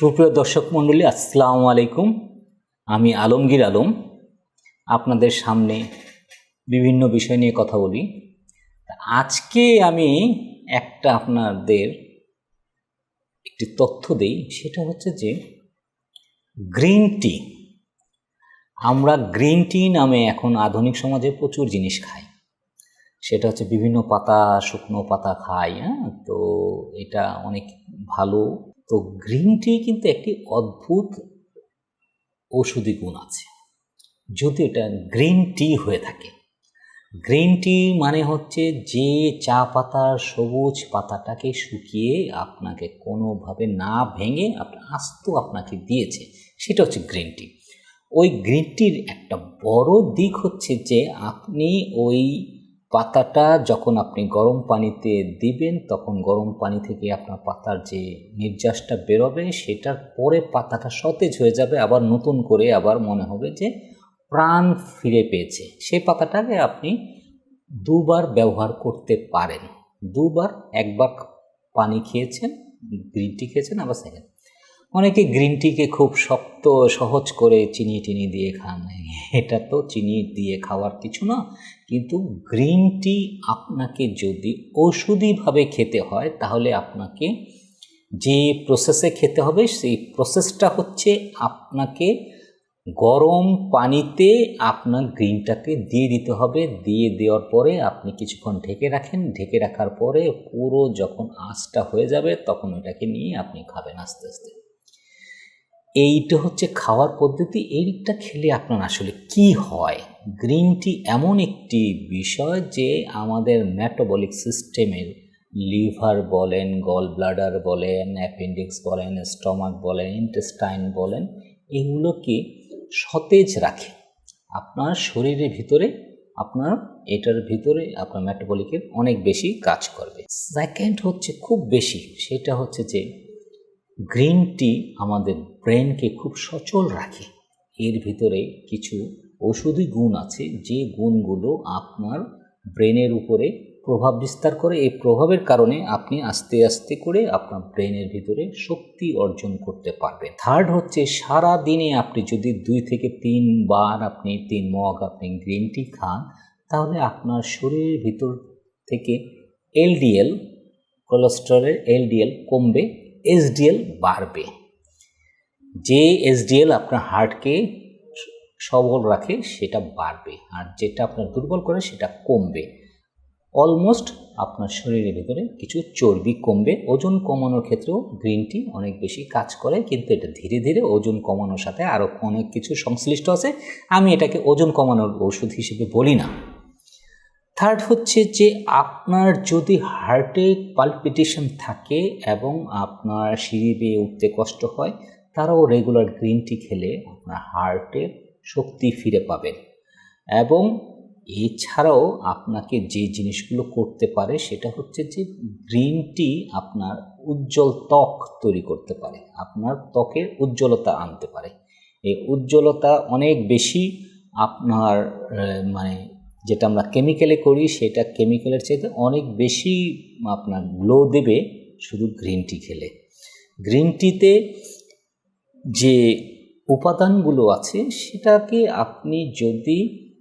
সুপ্রিয় দর্শক মণ্ডলী, আসসালামু আলাইকুম। আমি আলমগীর আলম। আপনাদের সামনে বিভিন্ন বিষয় নিয়ে কথা বলি। আজকে আমি একটা আপনাদের একটি তথ্য দেই, সেটা হচ্ছে যে গ্রিন টি, আমরা গ্রিন টি নামে এখন আধুনিক সমাজে প্রচুর জিনিস খাই। সেটা হচ্ছে বিভিন্ন পাতা, শুকনো পাতা খাই হ্যাঁ? তো এটা অনেক ভালো তো গ্রিন টি কিন্তু একটি অদ্ভুত ঔষধি গুণ আছে। যদি এটা গ্রিন টি হয়ে থাকে। গ্রিন টি মানে হচ্ছে যে চা পাতার সবুজ পাতাটাকে শুকিয়ে আপনাকে কোনোভাবে না ভেঙে আপনার আস্ত আপনাকে দিয়েছে। সেটা হচ্ছে গ্রিন টি। ওই গ্রিন টির একটা বড় দিক হচ্ছে যে আপনি ওই পাতাটা যখন আপনি গরম পানিতে দিবেন, তখন গরম পানি থেকে আপনার পাতার যে নির্যাসটা বেরোবে, সেটার পরে পাতাটা সতেজ হয়ে যাবে, আবার নতুন করে আবার মনে হবে যে প্রাণ ফিরে পেয়েছে। সেই পাতাটাকে আপনি দুবার ব্যবহার করতে পারেন। দুবার একবার পানি খেয়েছেন, গ্রিন টি খেয়েছেন, আবার সেকেন্ড অনেকে গ্রিন টিকে খুব শক্ত সহজ করে চিনি টিনি দিয়ে খান। এটা তো চিনি দিয়ে খাওয়ার কিছু না। কিন্তু গ্রিন টি আপনাকে যদি ওষুধিভাবে খেতে হয়, তাহলে আপনাকে যে প্রসেসে খেতে হবে, সেই প্রসেসটা হচ্ছে আপনাকে গরম পানিতে আপনার গ্রিনটাকে দিয়ে দিতে হবে। দিয়ে দেওয়ার পরে আপনি কিছুক্ষণ ঢেকে রাখেন। ঢেকে রাখার পরে পুরো যখন আঁচটা হয়ে যাবে, তখন ওটাকে নিয়ে আপনি খাবেন আস্তে আস্তে। এইটা হচ্ছে খাওয়ার পদ্ধতি, এইটা খেলে আপনার আসলে কি হয়? গ্রিন টি এমন একটি বিষয় যে আমাদের মেটাবলিক সিস্টেমের লিভার বলেন গল ব্লাডার বলেন অ্যাপেন্ডিক্স বলেন স্টমাক বলেন ইন্টেস্টাইন বলেন, এগুলোকে সতেজ রাখে। আপনার শরীরের ভিতরে, আপনার এটার ভিতরে আপনার মেটাবলিকের অনেক বেশি কাজ করবে। সেকেন্ড হচ্ছে খুব বেশি, সেটা হচ্ছে যে গ্রিন টি আমাদের ব্রেনকে খুব সচল রাখে। এর ভিতরে কিছু ঔষধি গুণ আছে, যে গুণগুলো আপনার ব্রেনের উপরে প্রভাব বিস্তার করে। এই প্রভাবের কারণে আপনি আস্তে আস্তে করে আপনার ব্রেনের ভিতরে শক্তি অর্জন করতে পারবেন। থার্ড হচ্ছে সারা দিনে আপনি যদি দুই থেকে তিনবার আপনি তিন মগ আপনি গ্রিন টি খান, তাহলে আপনার শরীরের ভিতর থেকে এলডিএল কোলেস্ট্রলের এলডিএল কমবে। এসডিএল বাড়বে। যে এসডিএল আপনার হার্টকে সবল রাখে, সেটা বাড়বে। আর যেটা আপনার দুর্বল করে, সেটা কমবে। অলমোস্ট আপনার শরীরের ভিতরে কিছু চর্বি কমবে। ওজন কমানোর ক্ষেত্রেও গ্রিন টি অনেক বেশি কাজ করে, কিন্তু এটা ধীরে ধীরে ওজন কমানোর সাথে আরও অনেক কিছু সংশ্লিষ্ট আছে। আমি এটাকে ওজন কমানোর ওষুধ হিসেবে বলি না। থার্ড হচ্ছে যে আপনার যদি হার্টে পালপিটেশন থাকে এবং আপনার সিঁড়ি বেয়ে উঠতে কষ্ট হয়, তারাও রেগুলার গ্রিন টি খেলে আপনার হার্টে শক্তি ফিরে পাবেন এবং এছাড়াও আপনাকে যে জিনিসগুলো করতে পারে, সেটা হচ্ছে যে গ্রিন টি আপনার উজ্জ্বল ত্বক তৈরি করতে পারে, আপনার ত্বকের উজ্জ্বলতা আনতে পারে। এই উজ্জ্বলতা অনেক বেশি আপনার মানে যেটা আমরা কেমিক্যালে করি, সেটা কেমিক্যালের চাইতে অনেক বেশি আপনার গ্লো দেবে শুধু গ্রিন টি খেলে। গ্রিন টিতে যে উপাদানগুলো আছে, সেটাকে আপনি যদি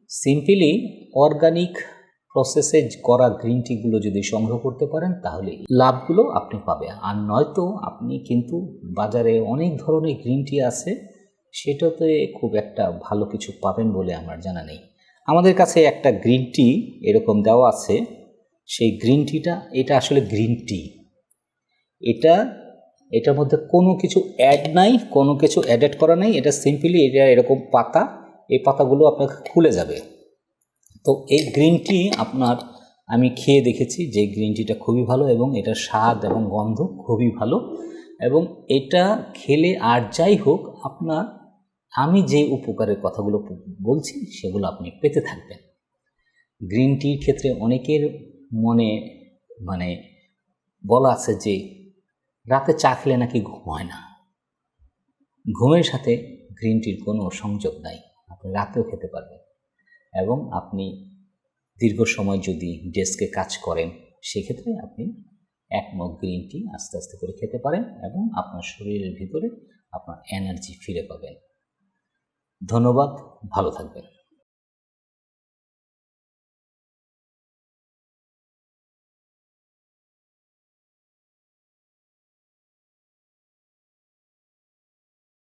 সিম্পলি অর্গানিক প্রসেসে করা গ্রিন টিগুলো যদি সংগ্রহ করতে পারেন, তাহলে লাভগুলো আপনি পাবেন। আর নয়তো আপনি কিন্তু বাজারে অনেক ধরনের গ্রিন টি আছে, সেটাতে খুব একটা ভালো কিছু পাবেন বলে আমার জানা নেই। আমাদের কাছে একটা গ্রিন টি এরকম দেওয়া আছে। সেই গ্রিন টিটা এটা আসলে গ্রিন টি এটা, এটার মধ্যে কোনো কিছু অ্যাড নাই, কোনো কিছু অ্যাডেড করা নাই। এটা সিম্পলি এটা এরকম পাতা, এই পাতাগুলো আপনাকে খুলে যাবে। তো এই গ্রিন টি আপনার, আমি খেয়ে দেখেছি যে গ্রিন টিটা খুবই ভালো এবং এটার স্বাদ এবং গন্ধ খুবই ভালো। এবং এটা খেলে আর যাই হোক, আপনার আমি যে উপকারের কথাগুলো বলছি, সেগুলো আপনি পেতে থাকবেন। গ্রিন টির ক্ষেত্রে অনেকের মনে মানে বলা আছে যে, রাতে চা খেলে নাকি ঘুম হয় না। ঘুমের সাথে গ্রিন টির কোনো সংযোগ নাই। আপনি রাতেও খেতে পারবেন। এবং আপনি দীর্ঘ সময় যদি ডেস্কে কাজ করেন, সেক্ষেত্রে আপনি এক মগ গ্রিন টি আস্তে আস্তে করে খেতে পারেন এবং আপনার শরীরের ভিতরে আপনার এনার্জি ফিরে পাবেন। ধন্যবাদ ভালো থাকবেন।